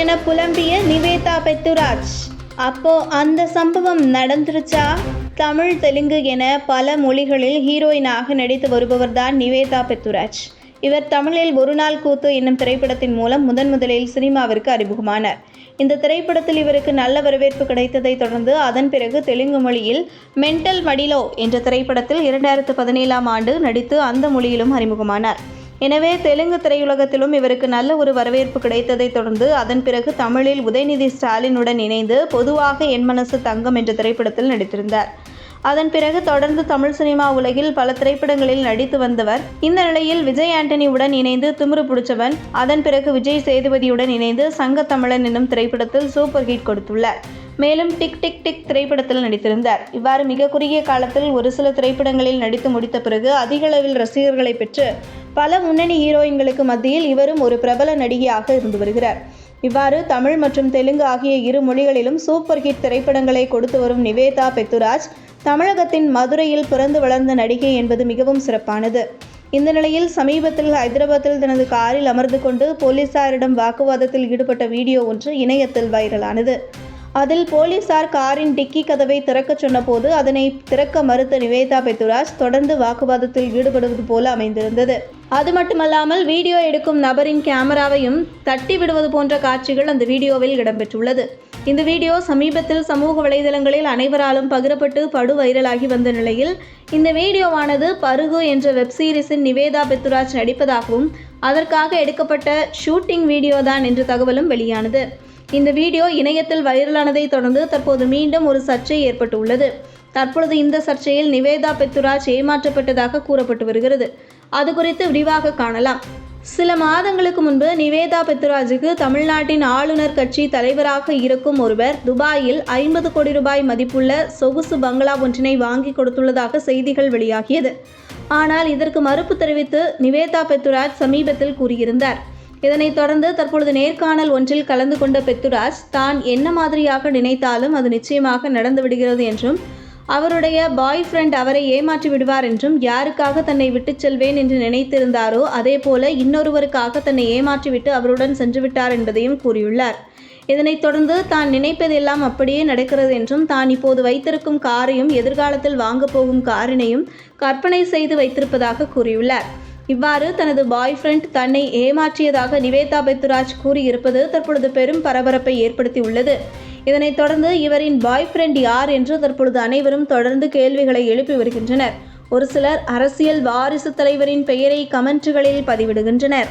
என புலம்பிய நிவேதா பெத்துராஜ் அப்போ அந்த சம்பவம் நடந்துருச்சா? தமிழ் தெலுங்கு என பல மொழிகளில் ஹீரோயினாக நடித்து வருபவர் தான் நிவேதா பெத்துராஜ். இவர் தமிழில் ஒரு நாள் கூத்து என்னும் திரைப்படத்தின் மூலம் முதன் முதலில் சினிமாவிற்கு அறிமுகமானார். இந்த திரைப்படத்தில் இவருக்கு நல்ல வரவேற்பு கிடைத்ததை தொடர்ந்து அதன் பிறகு தெலுங்கு மொழியில் மென்டல் மடிலோ என்ற திரைப்படத்தில் இரண்டாயிரத்து பதினேழாம் ஆண்டு நடித்து அந்த மொழியிலும் அறிமுகமானார். எனவே தெலுங்கு திரையுலகத்திலும் இவருக்கு நல்ல ஒரு வரவேற்பு கிடைத்ததைத் தொடர்ந்து அதன் பிறகு தமிழில் உதயநிதி ஸ்டாலினுடன் இணைந்து பொதுவாக என் மனசு தங்கம் என்ற திரைப்படத்தில் நடித்திருந்தார். அதன் பிறகு தொடர்ந்து தமிழ் சினிமா உலகில் பல திரைப்படங்களில் நடித்து வந்தவர். இந்த நிலையில் விஜய் ஆண்டனியுடன் இணைந்து திமிரு பிடிச்சவன். அதன் பிறகு விஜய் சேதுபதியுடன் இணைந்து சங்க தமிழன் என்னும் திரைப்படத்தில் சூப்பர் ஹிட் கொடுத்துள்ளார். மேலும் டிக் டிக் டிக் திரைப்படத்தில் நடித்திருந்தார். இவ்வாறு மிக குறுகிய காலத்தில் ஒரு சில திரைப்படங்களில் நடித்து முடித்த பிறகு அதிக அளவில் ரசிகர்களை பெற்று பல முன்னணி ஹீரோயின்களுக்கு மத்தியில் இவரும் ஒரு பிரபல நடிகையாக இருந்து வருகிறார். இவ்வாறு தமிழ் மற்றும் தெலுங்கு ஆகிய இரு மொழிகளிலும் சூப்பர் ஹிட் திரைப்படங்களை கொடுத்து வரும் நிவேதா பெத்துராஜ் தமிழகத்தின் மதுரையில் பிறந்து வளர்ந்த நடிகை என்பது மிகவும் சிறப்பானது. இந்த நிலையில் சமீபத்தில் ஹைதராபாத்தில் தனது காரில் அமர்ந்து கொண்டு போலீசாரிடம் வாக்குவாதத்தில் ஈடுபட்ட வீடியோ ஒன்று இணையத்தில் வைரலானது. அதில் போலீசார் காரின் டிக்கி கதவை திறக்கச் சொன்னபோது அதனை திறக்க மறுத்த நிவேதா பெத்துராஜ் தொடர்ந்து வாக்குவாதத்தில் ஈடுபடுவது போல அமைந்திருந்தது. அது மட்டுமல்லாமல் வீடியோ எடுக்கும் நபரின் கேமராவையும் தட்டி விடுவது போன்ற காட்சிகள் அந்த வீடியோவில் இடம்பெற்றுள்ளது. இந்த வீடியோ சமீபத்தில் சமூக வலைதளங்களில் அனைவராலும் பகிரப்பட்டு படு வைரலாகி வந்த நிலையில் இந்த வீடியோவானது பருகு என்ற வெப் சீரிஸின் நிவேதா பெத்துராஜ் நடிப்பதாகவும் அதற்காக எடுக்கப்பட்ட ஷூட்டிங் வீடியோ தான் என்ற தகவலும் வெளியானது. இந்த வீடியோ இணையத்தில் வைரலானதை தொடர்ந்து தற்போது மீண்டும் ஒரு சர்ச்சை ஏற்பட்டுள்ளது. தற்பொழுது இந்த சர்ச்சையில் நிவேதா பெத்துராஜ் ஏமாற்றப்பட்டதாக கூறப்பட்டு வருகிறது. அது குறித்து விரிவாக காணலாம். சில மாதங்களுக்கு முன்பு நிவேதா பெத்துராஜுக்கு தமிழ்நாட்டின் ஆளுநர் கட்சி தலைவராக இருக்கும் ஒருவர் துபாயில் ஐம்பது கோடி ரூபாய் மதிப்புள்ள சொகுசு பங்களா ஒன்றினை வாங்கி கொடுத்துள்ளதாக செய்திகள் வெளியாகியது. ஆனால் இதற்கு மறுப்பு தெரிவித்து நிவேதா பெத்துராஜ் சமீபத்தில் கூறியிருந்தார். இதனைத் தொடர்ந்து தற்பொழுது நேர்காணல் ஒன்றில் கலந்து கொண்ட பெத்துராஜ் தான் என்ன மாதிரியாக நினைத்தாலும் அது நிச்சயமாக நடந்து விடுகிறது என்றும் அவருடைய பாய் ஃப்ரெண்ட் அவரை ஏமாற்றி விடுவார் என்றும் யாருக்காக தன்னை விட்டுச் செல்வேன் என்று நினைத்திருந்தாரோ அதே போல இன்னொருவருக்காக தன்னை ஏமாற்றிவிட்டு அவருடன் சென்று விட்டார் என்பதையும் கூறியுள்ளார். இதனைத் தொடர்ந்து தான் நினைப்பதெல்லாம் அப்படியே நடக்கிறது என்றும் தான் இப்போது வைத்திருக்கும் காரையும் எதிர்காலத்தில் வாங்கப் போகும் காரினையும் கற்பனை செய்து வைத்திருப்பதாக கூறியுள்ளார். இவ்வாறு தனது பாய் ஃப்ரெண்ட் தன்னை ஏமாற்றியதாக நிவேதா பெத்துராஜ் கூறியிருப்பது தற்பொழுது பெரும் பரபரப்பை ஏற்படுத்தியுள்ளது. இதனைத் தொடர்ந்து இவரின் பாய் ஃப்ரெண்ட் யார் என்று தற்பொழுது அனைவரும் தொடர்ந்து கேள்விகளை எழுப்பி வருகின்றனர். ஒரு சிலர் அரசியல் வாரிசு தலைவரின் பெயரை கமெண்ட்டுகளில் பதிவிடுகின்றனர்.